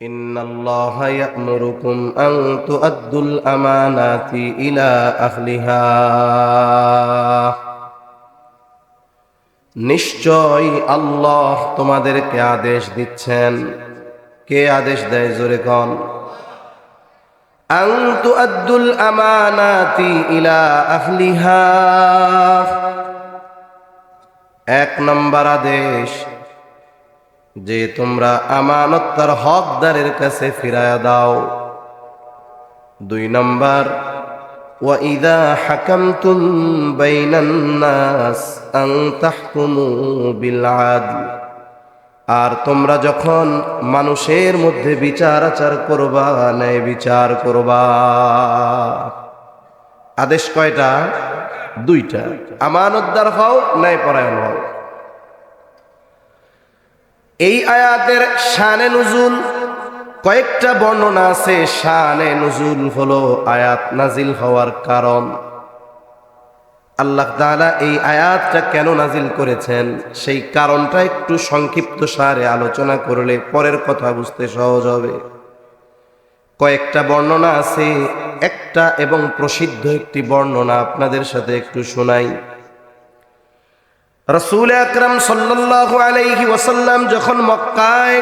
إن الله يأمركم أن تؤدوا الأمانات إلى أهلها নিশ্চয় আল্লাহ তোমাদেরকে আদেশ দিচ্ছেন কে আদেশ দেয় জোরে কন আং তুআদ্দুল আমানাতি ইলা আহলিহা এক নম্বর আদেশ যে তোমরা আমানত তার হকদারের কাছে ফিরায়া দাও দুই নম্বর وإذا حكمتم بين الناس أن تحكموا بالعدل আর তোমরা যখন মানুষের মধ্যে বিচার আচার করবা ন্যায় বিচার করবা আদেশ কয়টা দুইটা আমানতদার হও ন্যায় পরায়ণ হও এই আয়াতের শানে নুজুল, কয়েকটা বর্ণনা আছে। শানে নুজুল হলো আয়াত নাজিল হওয়ার কারণ। আল্লাহ তাআলা এই আয়াতটা কেন নাজিল করেছেন? সেই কারণটা একটু সংক্ষিপ্ত সারে আলোচনা করলে পরের কথা বুঝতে সহজ হবে। কয়েকটা বর্ণনা আছে। একটা এবং প্রসিদ্ধ একটি বর্ণনা আপনাদের সাথে একটু শোনাই। রসুল আকরম সাল্লাল্লাহু আলাইহি ওয়াসাল্লাম যখন মক্কায়,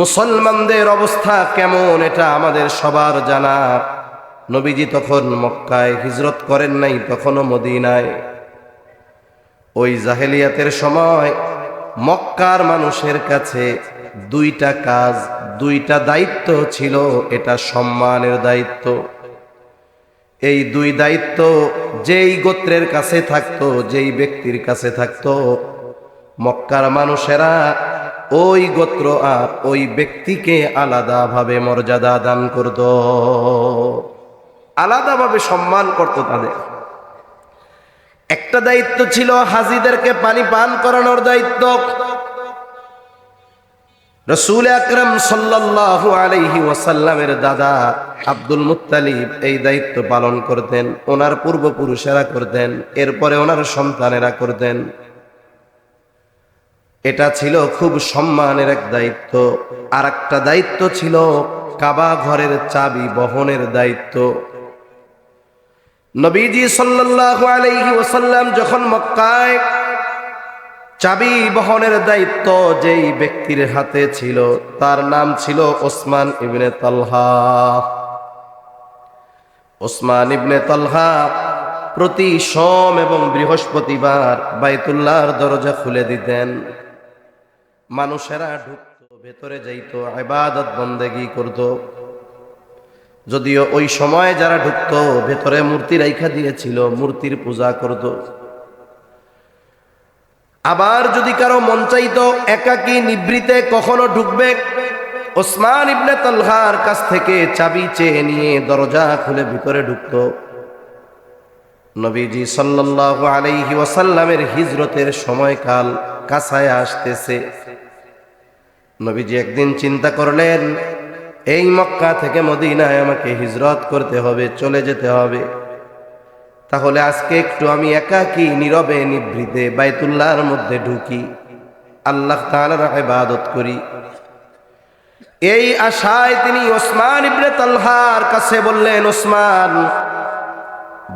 মুসলমানদের অবস্থা কেমন এটা আমাদের সবার জানা। নবীজি তখন মক্কায় হিজরত করেন নাই, তখনও মদিনায়। ওই জাহেলিয়াতের সময় মক্কার মানুষের কাছে দুইটা কাজ, দুইটা দায়িত্ব ছিল, এটা সম্মানের দায়িত্ব। এই দুই দায়িত্ব যেই গোত্রের কাছে থাকতো, যেই ব্যক্তির কাছে থাকতো, মক্কার মানুষেরা ওই গোত্র আর ওই ব্যক্তিকে আলাদাভাবে মর্যাদা দান করত, আলাদাভাবে সম্মান করত তাদের। একটা দায়িত্ব ছিল হাজিদেরকে পানি পান করানোর দায়িত্ব রসুল আকরম সাল্লাল্লাহু আলাইহি ওয়াসাল্লামের দাদা আব্দুল মুত্তালিব এই দায়িত্ব পালন করতেন, ওনার পূর্বপুরুষেরা করতেন, এরপরে ওনার সন্তানেরা করতেন। এটা ছিল খুব সম্মানের এক দায়িত্ব। আর একটা দায়িত্ব ছিল কাবা ঘরের চাবি বহনের দায়িত্ব। নবীজি সাল্লাল্লাহু আলাইহি ওয়াসাল্লাম যখন মক্কায় চাবি বহনের দায়িত্ব যেই ব্যক্তির হাতে ছিল, তার নাম ছিল ওসমান ইবনে তালহা। ওসমান ইবনে তালহা প্রতি সোম এবং বৃহস্পতিবার বাইতুল্লাহর দরজা খুলে দিতেন। মানুষেরা ঢুকতো, ভেতরে যাইত আবাদত বন্দেগি করত। যদিও ওই সময় যারা ঢুকতো, ভেতরে মূর্তি রাইখা দিয়েছিল, মূর্তির পূজা করত। আবার যদি কারও মন চাইতো একাকি নিবৃতে কখনো ঢুকবে, ওসমান ইবনে তলহার কাছ থেকে চাবি চেয়ে নিয়ে দরজা খুলে ভিতরে ঢুকতো। নবীজি সাল্লাল্লাহু আলাইহি ওয়াসাল্লামের হিজরতের সময়কাল কাছায় আসতেছে। নবীজি একদিন চিন্তা করলেন, এই মক্কা থেকে মদিনায় আমাকে হিজরত করতে হবে, চলে যেতে হবে। তাহলে আজকে একটু আমি একাকি, নীরবে, নিভৃতে বাইতুল্লাহর মধ্যে ঢুকি। আল্লাহ তাআলার ইবাদত করি। এই আশায় তিনি ওসমান ইবনে তালহার কাছে বললেন, ওসমান,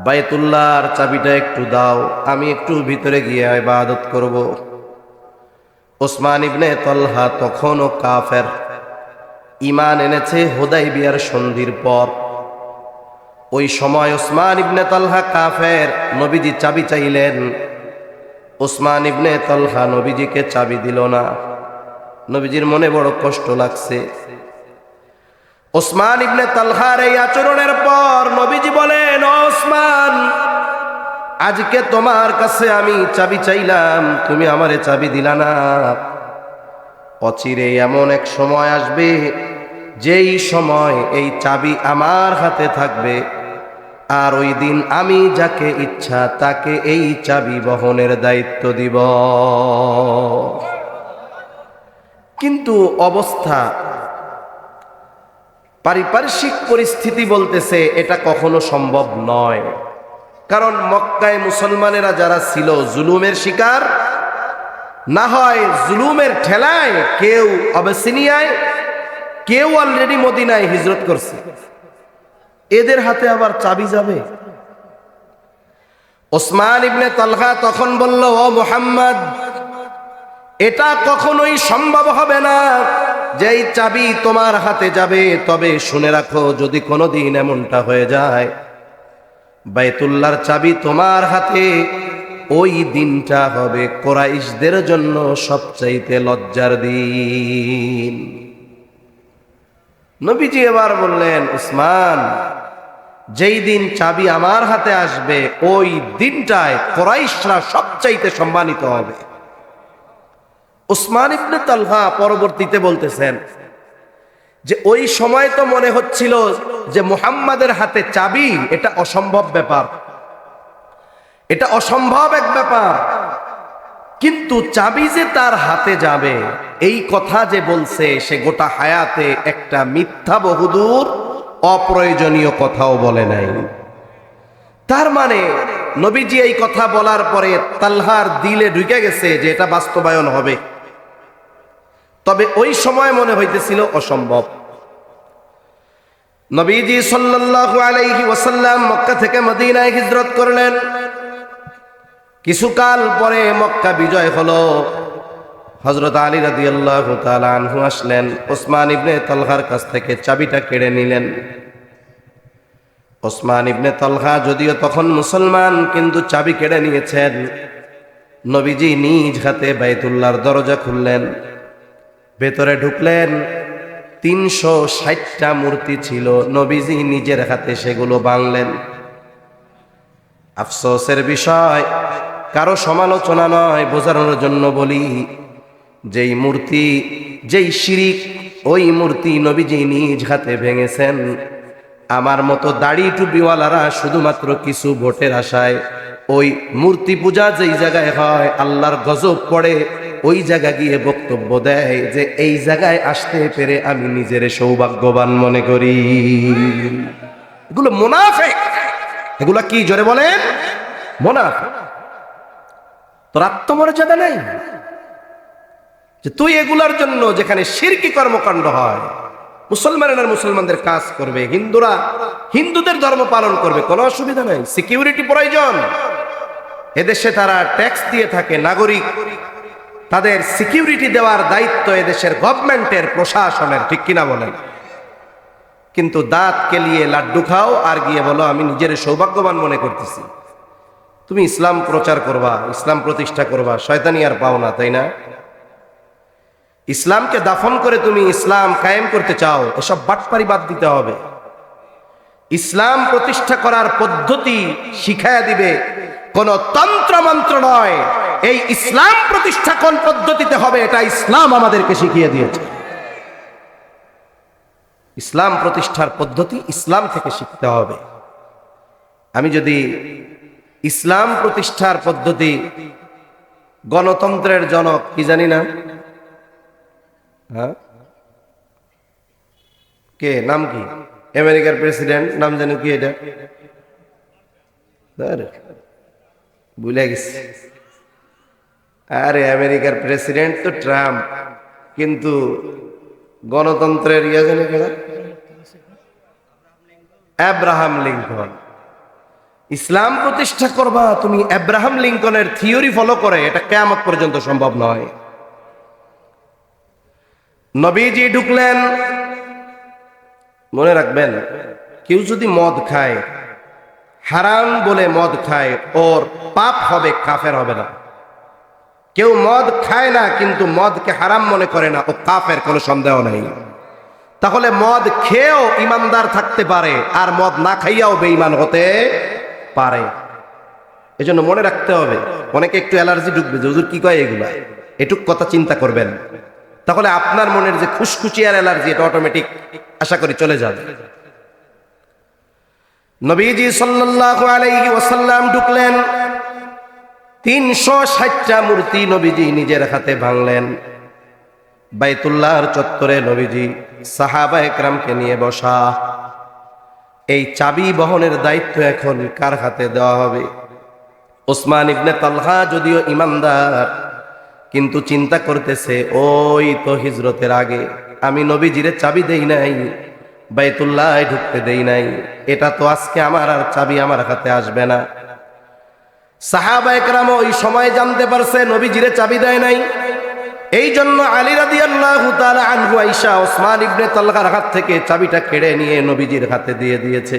বাইতুল্লাহর চাবিটা একটু দাও, আমি একটু ভিতরে গিয়ে ইবাদত করব। ওসমান ইবনে তলহা তখনও কাফের। ইমান এনেছে হোদাই বিয়ার সন্ধির পর। ওই সময় ওসমান ইবনে তলহা কাফের নবীজি চাবি চাইলেন। ওসমান ইবনে তলহা নবীজিকে চাবি দিল না। নবীজির মনে বড় কষ্ট লাগছে। ওসমান ইবনে তালহার এই আচরণের পর নবীজি বলেন, "ও ওসমান, আজকে তোমার কাছে আমি চাবি চাইলাম, তুমি আমারে চাবি দিলা না। অচিরে এমন এক সময় আসবে, যেই সময় এই চাবি আমার হাতে থাকবে। আর ওই দিন আমি যাকে ইচ্ছা তাকে এই চাবি বহনের দায়িত্ব দিব। কিন্তু অবস্থা, পারিপার্শ্বিক পরিস্থিতি বলতেছে এটা কখনো সম্ভব নয়। কারণ মক্কায় মুসলমানেরা যারা ছিল, জুলুমের শিকার, না হয় জুলুমের ঠেলায় কেউ অবেসিনিয়ায় কেউ অলরেডি মদিনায় হিজরত করছে। এদের হাতে আবার চাবি যাবে? ওসমান ইবনে তালহা তখন বলল, ও মোহাম্মদ, এটা কখনোই সম্ভব হবে না যে এই চাবি তোমার হাতে যাবে। তবে শুনে রাখো, যদি কোনোদিন এমনটা হয়ে যায়, বাইতুল্লাহর চাবি তোমার হাতে, ওই দিনটা হবে কোরাইশদের জন্য সবচাইতে লজ্জার দিন। নবীজি এবার বললেন উসমান যেই দিন চাবি আমার হাতে আসবে, ওই দিনটায় কোরাইশরা সবচাইতে সম্মানিত হবে। উসমান ইবনে তালহা পরবর্তীতে বলতেছেন যে, ওই সময় তো মনে হচ্ছিল যে মুহাম্মাদের হাতে চাবি, এটা অসম্ভব ব্যাপার। এটা অসম্ভব এক ব্যাপার। কিন্তু চাবি যে তার হাতে যাবে, এই কথা যে বলছে, সে গোটা হায়াতে একটা মিথ্যা বহুদূর অপ্রয়োজনীয় কথাও বলে নাই। তার মানে নবীজি এই কথা বলার পরে তাল্হার দিলে ঢুকে গেছে যে এটা বাস্তবায়ন হবে। তবে ওই সময় মনে হইতেছিল অসম্ভব। নবীজি সাল্লাল্লাহু আলাইহি ওয়াসাল্লাম মক্কা থেকে মদিনায় হিজরত করলেন। কিছুকাল পরে মক্কা বিজয় হলো। হজরত আলী রাদিয়াল্লাহু তাআলা আনহু আসলেন, ওসমান ইবনে তলহার কাছ থেকে চাবিটা কেড়ে নিলেন। ওসমান ইবনে তলহা যদিও তখন মুসলমান, কিন্তু চাবি কেড়ে নিয়েছেন। নবীজি নিজ হাতে বাইতুল্লাহর দরজা খুললেন। ভেতরে ঢুকলেন। তিনশো ষাটটা মূর্তি ছিল, নবীজি নিজের হাতে সেগুলো বাংলেন আফসোসের বিষয়, কারও সমালোচনা নয়, বোঝানোর জন্য বলি যেই মূর্তি, যেই শিরিক, ওই মূর্তি নবীজি নিজ হাতে ভেঙেছেন। আমার মতো দাড়ি টুপিওয়ালারা শুধুমাত্র কিছু ভোটের আশায়, ওই মূর্তি পূজা যেই জায়গায় হয়, আল্লাহর গজব পড়ে, ওই জায়গা গিয়ে বক্তব্য দেয় যে এই জায়গায় আসতে পেরে আমি নিজের সৌভাগ্যবান মনে করি। এগুলো মোনাফেক। এগুলা কি জোরে বলেন? মোনাফেক। তোর আত্মমর্যাদা নাই? যে তুই এগুলার জন্য যেখানে শিরকি কর্মকাণ্ড হয়, মুসলমানেরা মুসলমানদের কাজ করবে, হিন্দুরা হিন্দুদের ধর্ম পালন করবে, কোনো অসুবিধা নাই সিকিউরিটি প্রয়োজন। এদেশে তারা ট্যাক্স দিয়ে থাকে, নাগরিক। তাদের সিকিউরিটি দেওয়ার দায়িত্ব এদেশের গভর্নমেন্টের প্রশাসনের, ঠিক কিনা বলেন? কিন্তু দাঁত কেলিয়ে লাড্ডু খাও আর গিয়ে বলো, আমি নিজের সৌভাগ্যবান মনে করতেছি। তুমি ইসলাম প্রচার করবা, ইসলাম প্রতিষ্ঠা করবা, শয়তানি আর পাও না, তাই না? ইসলামকে দাফন করে তুমি ইসলাম কায়েম করতে চাও, এসব বাটপারি বাদ দিতে হবে। ইসলাম প্রতিষ্ঠা করার পদ্ধতি শিখায়া দিবে, কোন তন্ত্র মন্ত্র নয়। এই ইসলাম প্রতিষ্ঠা কোন পদ্ধতিতে হবে, এটা ইসলাম আমাদেরকে শিখিয়ে দিয়েছে। ইসলাম প্রতিষ্ঠার পদ্ধতি ইসলাম থেকে শিখতে হবে। আমি যদি ইসলাম প্রতিষ্ঠার পদ্ধতি গণতন্ত্রের জনক, কি জানি না হ্যাঁ? কে? নাম কি? আমেরিকার প্রেসিডেন্ট, নাম জানেন কি এটা? ভুলে গেছি। আরে, আমেরিকার প্রেসিডেন্ট তো ট্রাম্প, কিন্তু গণতন্ত্রের ইয়ে জানে কেনা অ্যাব্রাহাম লিঙ্কন। ইসলাম প্রতিষ্ঠা করবা, তুমি অ্যাব্রাহাম লিঙ্কনের থিওরি ফলো করে, এটা কেয়ামত পর্যন্ত সম্ভব নয়। নবীজি ঢুকলেন। মনে রাখবেন, কেউ যদি মদ খায়, হারাম বলে মদ খায়, ওর পাপ হবে, কাফের হবে না। কেউ মদ খায় না, কিন্তু মদকে হারাম মনে করে না, ও কাফের, কোনো সন্দেহ নেই। তাহলে মদ খেয়েও ইমানদার থাকতে পারে, আর মদ না খাইয়াও বেঈমান হতে পারে। এজন্য মনে রাখতে হবে, অনেকে একটু অ্যালার্জি ঢুকবে যে, হুজুর, কি কয় এগুলা? এটুক কথা চিন্তা করবেন। তাহলে আপনার মনের যে খুশখুশি আর অ্যালার্জি এটা অটোমেটিক আশা করি চলে যাবে। নবীজি সাল্লাল্লাহু আলাইহি ওয়াসাল্লাম ঢুকলেন। তিনশো ষাটটা মূর্তি নবীজি নিজের হাতে ভাঙলেন। বাইতুল্লাহর চত্বরে নবীজি সাহাবা একরামকে নিয়ে বসা। এই চাবি বহনের দায়িত্ব এখন কার হাতে দেওয়া হবে? ওসমান ইবনে তালহা যদিও ইমানদার কিন্তু চিন্তা করতেছে, ওই তো হিজরতের আগে। আমি নবীজিরে চাবি দেই নাই বাইতুল্লাহ ঢুকতে দেই নাই। এটা তো আজকে আমার আর চাবি আমার হাতে আসবে না। সাহাবা একরাম ওই সময় জানতে পারছে, নবীজিরে চাবি দেয় নাই। এই জন্য আলী রাদি আল্লাহ আনহু আইসা ওসমান ইবনে তালকার হাত থেকে চাবিটা কেড়ে নিয়ে নবীজির হাতে দিয়ে দিয়েছে।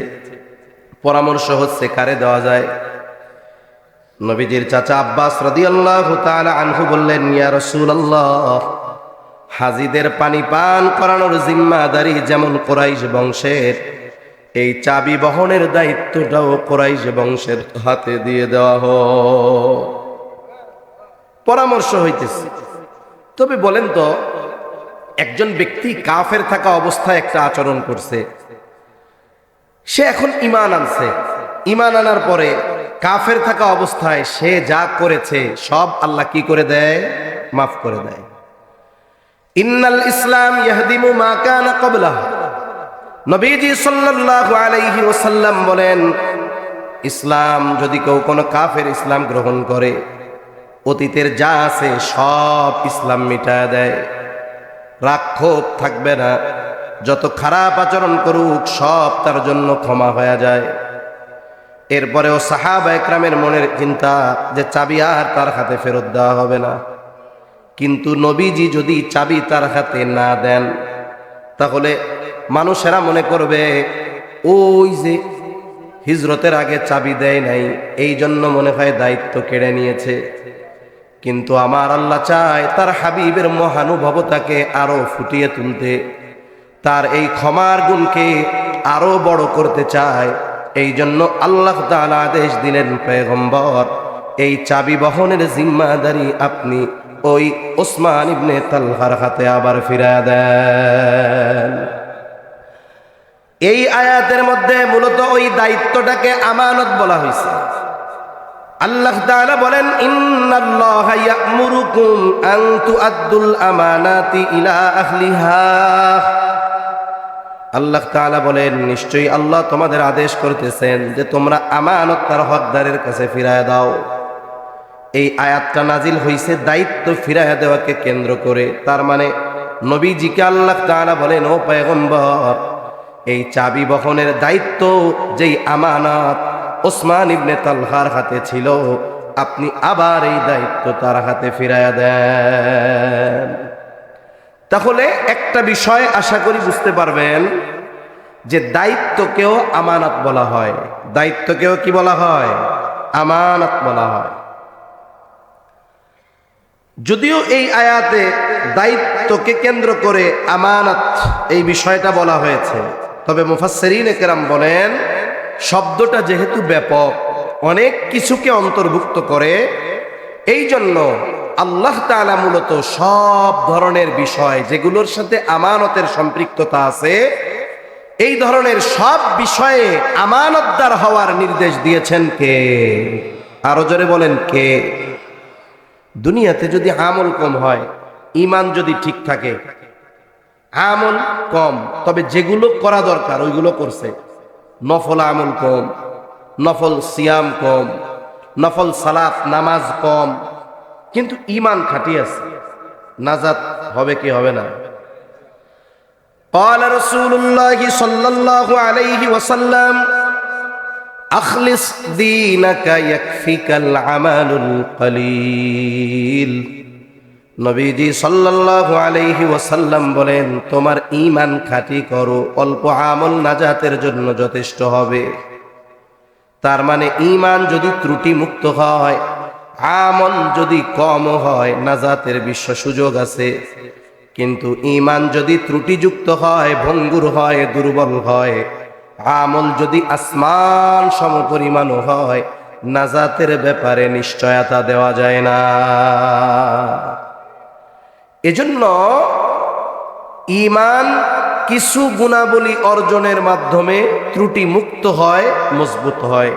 পরামর্শ হচ্ছে, কারে দেওয়া যায়? নবীজির চাচা আব্বাস রাদি আল্লাহ আনহু বললেন, ইয়া রসুল্লাহ হাজিদের পানি পান করানোর জিম্মাদারি যেমন কোরাইশ বংশের, এই চাবি বহনের দায়িত্বটাও কোরাইশ বংশের হাতে দিয়ে দেওয়া হোক। পরামর্শ হইতেছে। তবে বলেন তো, একজন ব্যক্তি কাফের থাকা অবস্থায় একটা আচরণ করছে, সে এখন ইমান আনছে। ইমান আনার পরে কাফের থাকা অবস্থায় সে যা করেছে, সব আল্লাহ কি করে দেয়? মাফ করে দেয়। ইন্নাল ইসলাম ইয়াহদিমু মা কানা ক্বাবলাহ। নবীজি সাল্লাল্লাহু আলাইহি ওয়াসাল্লাম বলেন, ইসলাম যদি কেউ কোনো কাফের ইসলাম গ্রহণ করে, অতীতের যা আছে সব ইসলাম মিটায় দেয়। রাক্ষোভ থাকবে না, যত খারাপ আচরণ করুক, সব তার জন্য ক্ষমা হয়ে যায়। এরপরেও সাহাবা একরামের মনের চিন্তা যে চাবি আর তার হাতে ফেরত দেওয়া হবে না। কিন্তু নবীজি যদি চাবি তার হাতে না দেন, তাহলে মানুষেরা মনে করবে, ওই যে হিজরতের আগে চাবি দেয় নাই, এই জন্য মনে হয় দায়িত্ব কেড়ে নিয়েছে। কিন্তু আমার আল্লাহ চায় তার হাবিবের মহানুভবতাকে আরও ফুটিয়ে তুলতে। তার এই ক্ষমার গুণকে আরও বড় করতে চায়। এই জন্য আল্লাহ তাআলা আদেশ দিলেন, পেগম্বর, এই চাবি বহনের জিম্মাদারি আপনি ওই ওসমান ইবনে তালহার হাতে আবার ফিরা দেন। এই আয়াতের মধ্যে মূলত ওই দায়িত্বটাকে আমানত বলা হয়েছে। আল্লাহ তাআলা বলেন, ইন্নাল্লাহা ইয়া'মুরুকুম আন তুআদ্দুল আমানাতি ইলা আহলিহা। আল্লাহ তাআলা বলেন, নিশ্চয়ই আল্লাহ তোমাদের আদেশ করতেছেন যে তোমরা আমানত তার হকদারের কাছে ফিরায় দাও। এই আয়াতটা নাজিল হইছে দায়িত্ব ফিরাইয়া দেওয়াকে কেন্দ্র করে। তার মানে নবীজিকে আল্লাহ তাআলা বলেন, ও পয়গম্বর, এই চাবি বহনের দায়িত্ব যেই আমানত ওসমান ইবনে তালহার হাতে ছিল, আপনি আবার এই দায়িত্ব তার হাতে ফিরাইয়া দেন। তাহলে একটা বিষয় আশা করি বুঝতে পারবেন, যে দায়িত্বকেও আমানত বলা হয়। দায়িত্বকেও কি বলা হয়? আমানত বলা হয়। যদিও এই আয়াতে দায়িত্বকে কেন্দ্র করে আমানত এই বিষয়টা বলা হয়েছে, তবে মুফাসসিরিন একরাম বলেন, শব্দটা যেহেতু ব্যাপক, অনেক কিছুকে অন্তর্ভুক্ত করে এই জন্য আল্লাহ তাআলা মূলত সব ধরনের বিষয় যেগুলোর সাথে আমানতের সম্পৃক্ততা আছে, এই ধরনের সব বিষয়ে আমানতদার হওয়ার নির্দেশ দিয়েছেন কে? আরও জোরে বলেন কে? দুনিয়াতে যদি আমল কম হয় ইমান যদি ঠিক থাকে, আমল কম, তবে যেগুলো করা দরকার ওইগুলো করছে। নফল আমল কম, নফল সিয়াম কম, নফল সালাত, নামাজ কম কিন্তু ইমান খাটি আছে নাজাত হবে কি হবে না قال رسول الله صلى الله عليه وسلم أخلص دينك يكفيك العمل القليل নবীজি সাল্লাল্লাহু আলাইহি ওয়াসাল্লাম বলেন তোমার ঈমান খাঁটি করো অল্প আমল নাজাতের জন্য যথেষ্ট হবে তার মানে ঈমান যদি ত্রুটি মুক্ত হয় আমল যদি কম হয়, নাজাতের বিশ্ব সুযোগ আছে। কিন্তু ইমান যদি ত্রুটিযুক্ত হয়, ভঙ্গুর হয়, দুর্বল হয়, আমল যদি আসমান সমপরিমাণও হয়, নাজাতের ব্যাপারে নিশ্চয়তা দেওয়া যায় না। এজন্য ইমান কিছু গুণাবলী অর্জনের মাধ্যমে ত্রুটি মুক্ত হয়, মজবুত হয়।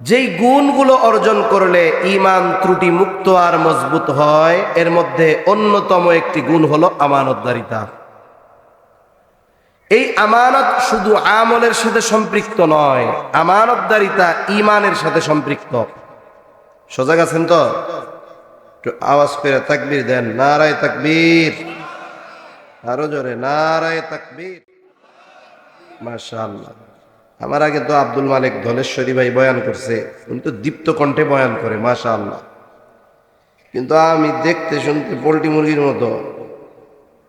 যেই গুণগুলো অর্জন করলে ইমান ত্রুটি মুক্ত আর মজবুত হয়, এর মধ্যে অন্যতম একটি গুণ হলো আমানতদারিতা। এই আমানত শুধু আমলের সাথে সম্পৃক্ত নয়, আমানতদারিতা ইমানের সাথে সম্পৃক্ত। সোজা গেছেন তো? একটু আওয়াজ করে তাকবীর দেন, নারায় তাকবীর। আরও জোরে, নারায় তাকবীর। মাশাআল্লাহ। আমার আগে তো আব্দুল মালিক ধলেশ্বরী ভাই বয়ান করছে, উনি তো দীপ্ত কণ্ঠে বয়ান করে, মাশাআল্লাহ। কিন্তু আমি দেখতে শুনতে পোলট্রি মুরগির মতো,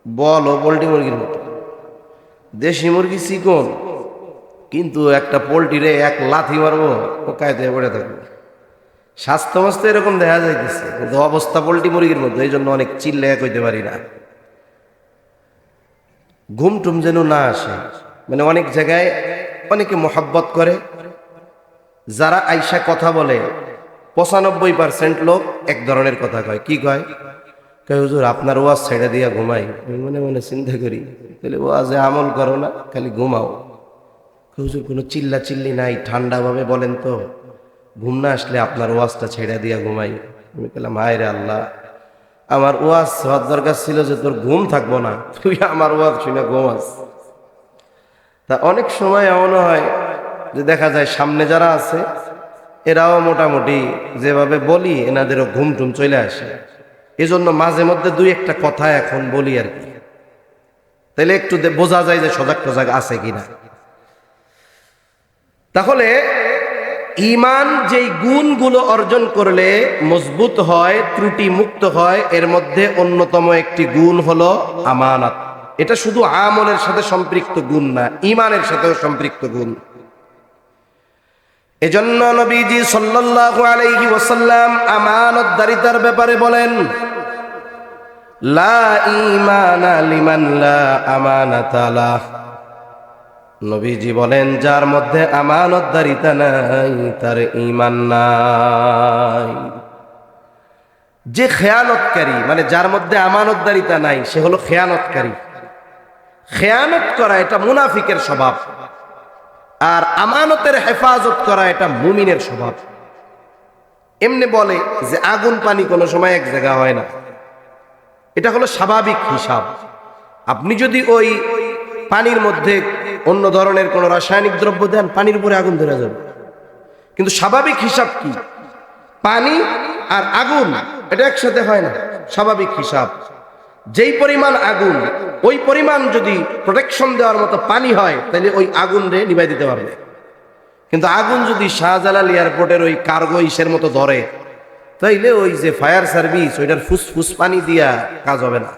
বলো পোলট্রি মুরগির মতো। দেশি মুরগি চিকন, কিন্তু একটা পোলট্রিরে এক লাথি মারবো ও কায়দে পড়ে থাকবে। স্বাস্থ্য মাস্ত এরকম দেখা যাইতেছে, কিন্তু অবস্থা পোলট্রি মুরগির মতো, এই জন্য অনেক চিল্লে কইতে পারি না। ঘুম টুম যেন না আসে মানে অনেক জায়গায় অনেকে মোহাব্বত করে। যারা আইসা কথা বলে, পঁচানব্বই পার্সেন্ট লোক এক ধরনের কথা কয়। কি কয়? কয়, হুজুর, আপনার ওয়াজ ছেড়ে দিয়া ঘুমাই। আমি মনে মনে চিন্তা করি, তাহলে ওয়াজে আমল করো না, খালি ঘুমাও। হুজুর, কোনো চিল্লা চিল্লি নাই, ঠান্ডাভাবে বলেন তো। ঘুম না আসলে আপনার ওয়াজটা ছেড়ে দিয়া ঘুমাই। আমি বললাম হায় আল্লাহ, আমার ওয়াজ হওয়ার দরকার ছিল যে তোর ঘুম থাকব না। তুই আমার ওয়াজ শুনে ঘুমাস। তা অনেক সময় এমন হয় যে দেখা যায় সামনে যারা আছে, এরাও মোটামুটি যেভাবে বলি এনাদেরও ঘুম টুম চলে আসে। এজন্য মাঝে মধ্যে দুই একটা কথা এখন বলি আর কি। তাহলে একটু বোঝা যায় যে সজাগ টজাগ আছে কিনা। তাহলে ইমান যেই গুণগুলো অর্জন করলে মজবুত হয় ত্রুটি মুক্ত হয়, এর মধ্যে অন্যতম একটি গুণ হলো আমানত। এটা শুধু আমলের সাথে সম্পৃক্ত গুণ না ইমানের সাথেও সম্পৃক্ত গুণ। এজন্য নবীজি সাল্লাল্লাহু আলাইহি ওয়াসাল্লাম আমানতদারিতার ব্যাপারে বলেন, লা ঈমানা লিমান লা আমানাতা লাহ নবীজি বলেন, যার মধ্যে আমানতদারিতা নাই, তার ঈমান নাই। যে খেয়ানতকারী মানে যার মধ্যে আমানতদারিতা নাই, সে হলো খেয়ানতকারী। খেয়ানত করা এটা মুনাফিকের স্বভাব। আর আমানতের হেফাজত করা এটা মুমিনের স্বভাব। এমনি বলে যে আগুন পানি কোনো সময় এক জায়গা হয় না। এটা হলো স্বাভাবিক হিসাব। আপনি যদি ওই পানির মধ্যে অন্য ধরনের কোনো রাসায়নিক দ্রব্য দেন, পানির উপরে আগুন ধরে যাবে। কিন্তু স্বাভাবিক হিসাব কি? পানি আর আগুন, এটা একসাথে হয় না। স্বাভাবিক হিসাব। যেই পরিমাণ আগুন, ওই পরিমাণ যদি প্রোটেকশন দেওয়ার মতো পানি হয়, তাহলে ওই আগুন রে নিভাই দিতে পারবে। কিন্তু আগুন যদি শাহজালাল এয়ারপোর্টের ওই কার্গো ইসের মতো ধরে, তাইলে ওই যে ফায়ার সার্ভিস ওইটার ফুসফুস পানি দিয়া কাজ হবে না।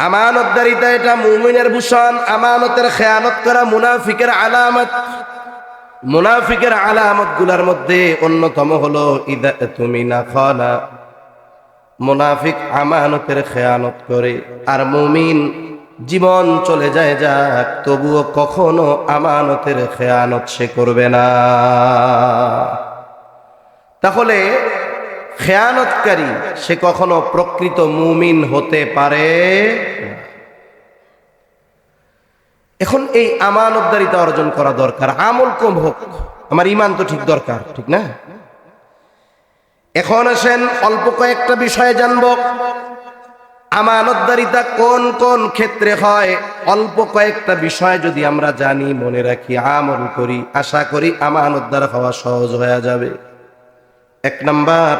আমানতদারিতা এটা মুমিনের ভূষণ, আমানতের খেয়ানত করা মুনাফিকের আলামত। মুনাফিকের আলামতগুলার মধ্যে অন্যতম হলো ইদা তুমি না খানা মুনাফিক আমানতের খেয়ানত করে, আর মুমিন জীবন চলে যায় যাক, তবুও কখনো আমানতের খেয়ানত সে করবে না। তাহলে খেয়ানতকারী সে কখনো প্রকৃত মুমিন হতে পারে এখন এই আমানতদারিতা অর্জন করা দরকার, আমল কম হোক। আমার ইমান তো ঠিক দরকার, ঠিক না? এখন আসেন অল্প কয়েকটা বিষয়ে জানব। আমানতদারিতা কোন কোন ক্ষেত্রে হয়? অল্প কয়েকটা বিষয় যদি আমরা জানি, মনে রাখি, আমল করি, আশা করি আমানতদার হওয়া সহজ হয়ে যাবে। এক নাম্বার,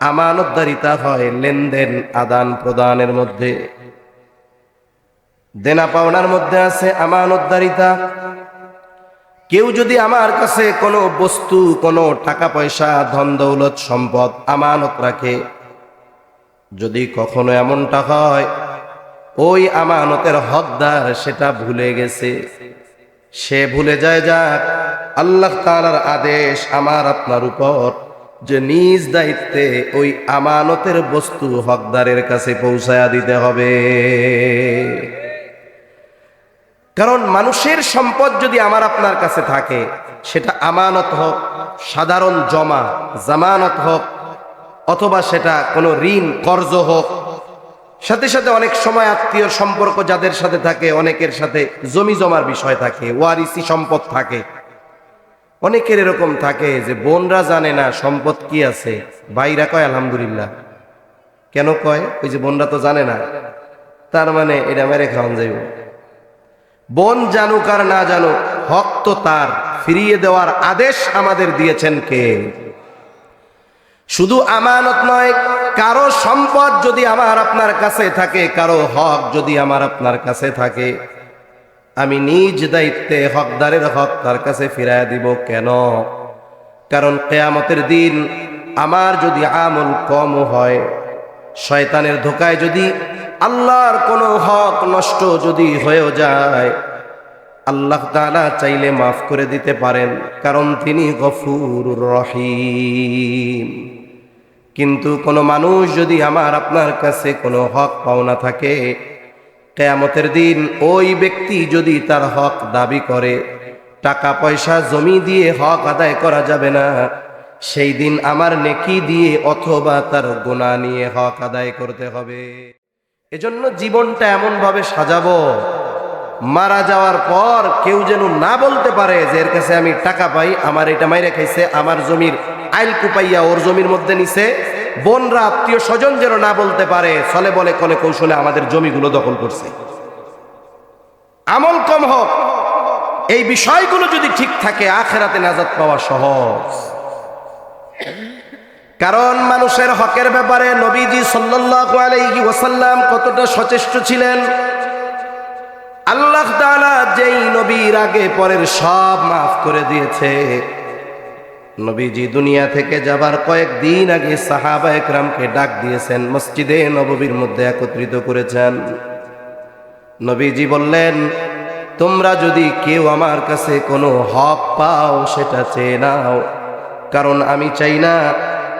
আমানতদারিতা হয় লেনদেন আদান প্রদানের মধ্যে। দেনা পাওনার মধ্যে আছে আমানতদারিতা। কেউ যদি আমার কাছে কোনো বস্তু, কোনো টাকা পয়সা, ধন দৌলত, সম্পদ, আমানত রাখে, যদি কখনো এমনটা হয়, ওই আমানতের হকদার সেটা ভুলে গেছে। সে ভুলে যায় যাক, আল্লাহ তাআলার আদেশ আমার আপনার উপর, যে নিজ দায়িত্বে ওই আমানতের বস্তু হকদারের কাছে পৌঁছায়া দিতে হবে। কারণ মানুষের সম্পদ যদি আমার আপনার কাছে থাকে, সেটা আমানত হোক, সাধারণ জমা, জামানত হোক, অথবা সেটা কোনো ঋণ, কর্জ হোক। সাথে সাথে অনেক সময় আত্মীয় সম্পর্ক যাদের সাথে থাকে, অনেকের সাথে জমি জমার বিষয় থাকে, ওয়ারিসি সম্পদ থাকে। অনেকের এরকম থাকে যে বোনরা জানে না সম্পদ কি আছে, ভাইরা কয়, আলহামদুলিল্লাহ। কেন কয়? ওই যে বোনরা তো জানে না। তার মানে এটা মেরে খাওয়ান যাইব। বোন জানুক আর না জানুক, হক তো তার। ফিরিয়ে দেওয়ার আদেশ আমাদের দিয়েছেন কে? শুধু আমানত নয়, কারও সম্পদ যদি আমার আপনার কাছে থাকে, কারও হক যদি আমার আপনার কাছে থাকে, আমি নিজ দায়িত্বে হকদারের হক তার কাছে ফিরায় দিব কেন? কারণ কেয়ামতের দিন আমার যদি আমল কম হয়, শয়তানের ধোকায় যদি আল্লাহর কোনো হক নষ্ট যদি হয়েও যায়, আল্লাহ তাআলা চাইলে মাফ করে দিতে পারেন, কারণ তিনি গফুর রহিম। কিন্তু কোনো মানুষ যদি আমার, আপনার কাছে কোনো হক পাওনা থাকে, কেয়ামতের দিন ওই ব্যক্তি যদি তার হক দাবি করে, টাকা পয়সা জমি দিয়ে হক আদায় করা যাবে না, সেই দিন আমার নেকি দিয়ে অথবা তার গোনা নিয়ে হক আদায় করতে হবে। এজন্য জীবনটা এমনভাবে সাজাবো। মারা যাওয়ার পর কেউ যেন না বলতে পারে যে এর কাছে আমি টাকা পাই, আমার এটা মাইরে খাইছে, আমার জমির আইল কুপাইয়া ওর জমির মধ্যে নিছে। বোনরা, আত্মীয় স্বজন যেন না বলতে পারে ফলে বলে কলে কৌশলে আমাদের জমিগুলো দখল করছে। আমল কম হোক। এই বিষয়গুলো যদি ঠিক থাকে, আখেরাতে নাজাত পাওয়া সহজ। কারণ মানুষের হকের ব্যাপারে নবীজি সাল্লাল্লাহু আলাইহি ওয়াসাল্লাম কতটা সচেষ্ট ছিলেন। আল্লাহ তাআলা যেই নবীর আগে পরের সব মাফ করে দিয়েছে। নবীজি দুনিয়া থেকে যাবার কয়েকদিন আগে সাহাবা একরামকে ডাক দিয়েছেন, মসজিদে নববীর মধ্যে একত্রিত করেছেন। নবীজি বললেন, তোমরা যদি কেউ আমার কাছে কোনো হক পাও, সেটা চেয়ে নাও। কারণ আমি চাই না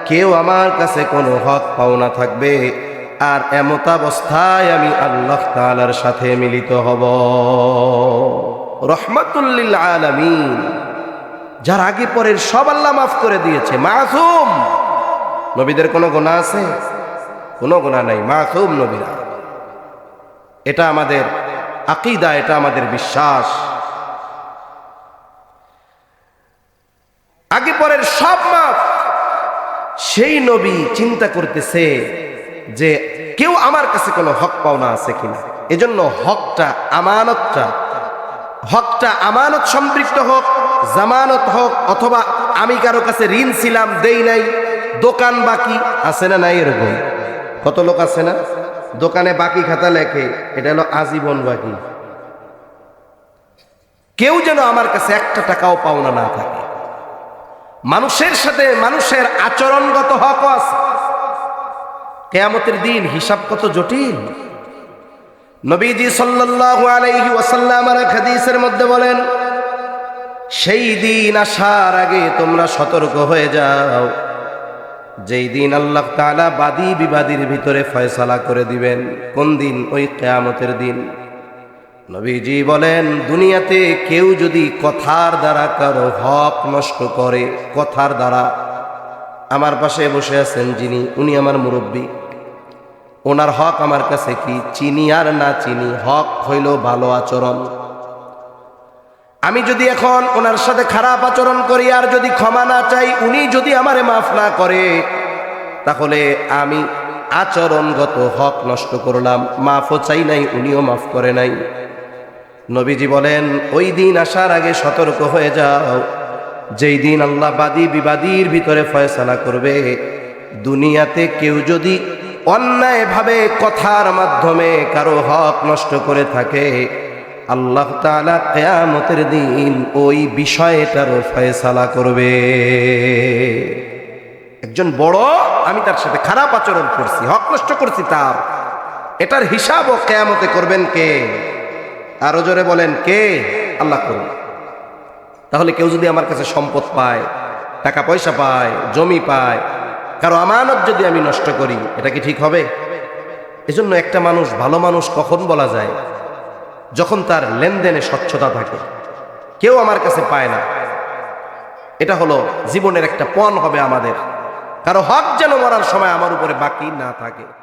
কেউ আমার কাছে কোনো হক পাওনা থাকবে, আর এমতাবস্থায় আমি আল্লাহ তাআলার সাথে মিলিত হব। রহমাতুল্লিল আলামিন। যার আগে পরের সব আল্লাহ মাফ করে দিয়েছে। মাসুম। নবীদের কোনো গোনা আছে? কোনো গোনা নাই। মাসুম নবীরা। এটা আমাদের আকিদা, এটা আমাদের বিশ্বাস। আগে পরের সব মাফ সেই নবী চিন্তা করতেছে যে কেউ আমার কাছে কোনো হক পাওনা আছে কিনা। এজন্য হকটা আমানতটা, হকটা আমানত সম্পৃক্ত হোক, জামানত হোক, অথবা আমি কারও কাছে ঋণ ছিলাম, দেই নাই, দোকান বাকি আছে না নাই এরকম? কত লোক আছে না? দোকানে বাকি খাতা লেখে, এটা হলো আজীবন বাকি। কেউ যেন আমার কাছে একটা টাকাও পাওনা না থাকে। মানুষের সাথে মানুষের আচরণগত হক আছে। কেয়ামতের দিন হিসাব কত জটিল। নবীজি সাল্লাল্লাহু আলাইহি ওয়াসাল্লাম আর হাদিসের মধ্যে বলেন, সেই দিন আসার আগে তোমরা সতর্ক হয়ে যাও। যেই দিন আল্লাহ তাআলা বাদী বিবাদীর ভিতরে ফয়সালা করে দিবেন। কোন দিন? ওই কেয়ামতের দিন। নবীজি বলেন, দুনিয়াতে কেউ যদি কথার দ্বারা কারও হক নষ্ট করে, কথার দ্বারা, আমার পাশে বসে আছেন যিনি, উনি আমার মুরব্বী। ওনার হক আমার কাছে কি? চিনি আর না চিনি, হক হইল ভালো আচরণ। আমি যদি এখন ওনার সাথে খারাপ আচরণ করি আর যদি ক্ষমা না চাই, উনি যদি আমারে মাফ না করে, তাহলে আমি আচরণগত হক নষ্ট করলাম, মাফও চাই নাই, উনিও মাফ করে নাই। নবীজি বলেন, ওই দিন আসার আগে সতর্ক হয়ে যাও। যেই দিন আল্লাহ বাদী বিবাদীর ভিতরে ফয়সালা করবে, দুনিয়াতে কেউ যদি অন্যায়ভাবে কথার মাধ্যমে কারও হক নষ্ট করে থাকে, আল্লাহ তাআলা কেয়ামতের দিন ওই বিষয়টারও ফয়সালা করবে। একজন বড়, আমি তার সাথে খারাপ আচরণ করছি, হক নষ্ট করছি তার। এটার হিসাবও কেয়ামতে করবেন কে? আরও জোরে বলেন, কে? আল্লাহ করবে তাহলে কেউ যদি আমার কাছে সম্পদ পায়, টাকা পয়সা পায়, জমি পায়, কারও আমানত যদি আমি নষ্ট করি, এটা কি ঠিক হবে? এজন্য একটা মানুষ, ভালো মানুষ কখন বলা যায়? যখন তার লেনদেনে স্বচ্ছতা থাকে। কেউ আমার কাছে পায় না। এটা হলো জীবনের একটা পণ হবে আমাদের। কারও হক যেন মরার সময় আমার উপরে বাকি না থাকে।